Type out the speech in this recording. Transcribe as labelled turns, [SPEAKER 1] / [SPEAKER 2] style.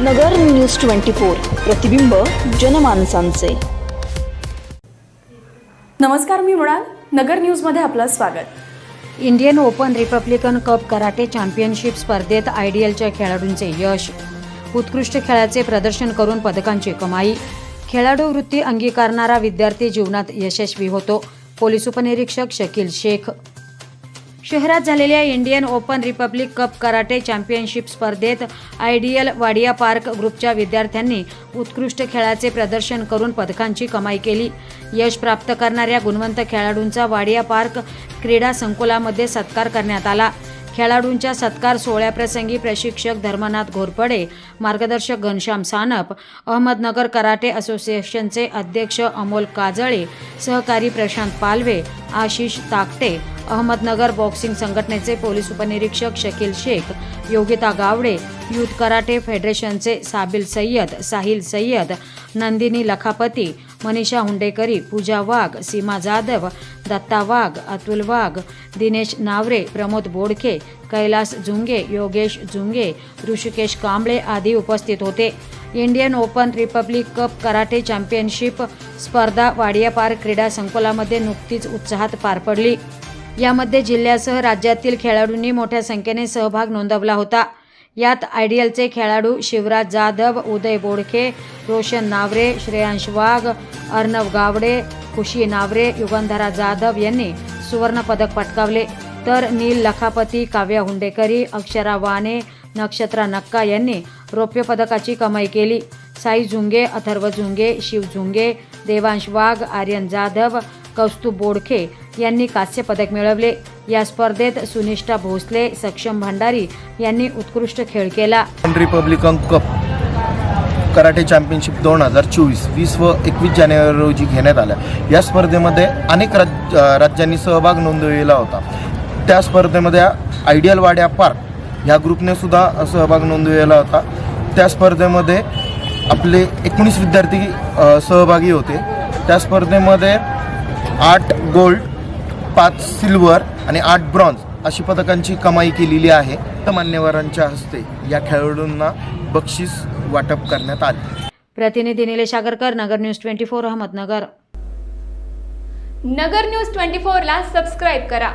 [SPEAKER 1] नगर news twenty four प्रतिबिंब जनमानसांचे.
[SPEAKER 2] नमस्कार मी मृणाल नगर न्यूजमध्ये आपलं स्वागत.
[SPEAKER 3] Indian open republican cup karate championship स्पर्धेत आयडीएलच्या खेळाडूंचे यश. उत्कृष्ट खेळाचे प्रदर्शन करून पदकांची कमाई. खेळाडू वृत्ती अंगीकारणारा विद्यार्थी जीवनात यशस्वी होतो. पोलीस उपनिरीक्षक शकील शेख. शहरात झालेल्या Indian open republic cup karate championship स्पर्धेत आयडियल वाडिया पार्क ग्रुपच्या विद्यार्थ्यांनी उत्कृष्ट खेळाचे प्रदर्शन करून पदकांची कमाई केली. यश प्राप्त करणाऱ्या गुणवंत खेळाडूंचा वाडिया पार्क क्रीडा संकुलामध्ये सत्कार करण्यात आला. खेळाडूंच्या सत्कार सोहळ्याप्रसंगी प्रशिक्षक धर्मनाथ घोरपडे मार्गदर्शक घनश्याम सानप अहमदनगर कराटे असोसिएशनचे अध्यक्ष अमोल काजळे सहकारी प्रशांत पालवे आशिष ताकटे अहमदनगर बॉक्सिंग संघटनेचे पोलीस उपनिरीक्षक शकील शेख योगिता गावडे युथ कराटे फेडरेशनचे साबिल सय्यद साहिल सय्यद नंदिनी लखापती मनीषा हुंडेकरी पूजा वाघ सीमा जाधव दत्ता वाघ अतुल वाघ दिनेश नावरे प्रमोद बोडखे कैलास झुंगे योगेश झुंगे ऋषिकेश कांबळे आदी उपस्थित होते. Indian open republic cup karate championship स्पर्धा वाडियापार क्रीडा संकुलामध्ये नुकतीच उत्साहात पार पडली. यामध्ये जिल्ह्यासह राज्यातील खेळाडूंनी मोठ्या संख्येने सहभाग नोंदवला होता. यात आयडियलचे खेळाडू शिवराज जाधव उदय बोडखे रोशन नावरे श्रेयांश वाघ अर्णव गावडे खुशी नावरे युगंधरा जाधव यांनी सुवर्णपदक पटकावले. तर नील लखापती काव्या हुंडेकरी अक्षरा वाने नक्षत्रा नक्का यांनी रौप्य पदकाची कमाई केली. साई झुंगे अथर्व झुंगे शिव झुंगे देवांश वाघ आर्यन जाधव कौस्तुभ बोडखे यांनी कांस्य पदक मिळवले. या स्पर्धेत सुनिष्ठा भोसले सक्षम भंडारी यांनी उत्कृष्ट खेळ केला.
[SPEAKER 4] रिपब्लिकन कप कराटे चॅम्पियनशिप दोन हजार चोवीस वीस व एकवीस जानेवारी रोजी घेण्यात आल्या. या स्पर्धेमध्ये अनेक राज राज्यांनी सहभाग नोंदविला होता. त्या स्पर्धेमध्ये आयडियल वाड्या पार्क ह्या ग्रुपने सुद्धा सहभाग नोंदविला होता. त्या स्पर्धेमध्ये आपले एकोणीस विद्यार्थी सहभागी होते. त्या स्पर्धेमध्ये आठ गोल्ड पाच सिल्वर आणि आठ ब्रॉन्झ अशी पदकांची कमाई केलेली आहे. तर मान्यवरांच्या हस्ते या खेळाडूंना बक्षीस वाटप करण्यात आले.
[SPEAKER 3] प्रतिनिधी Nilesh Agarkar Nagar news twenty four Ahmednagar.
[SPEAKER 2] Nagar news twenty फोरला सबस्क्राईब करा.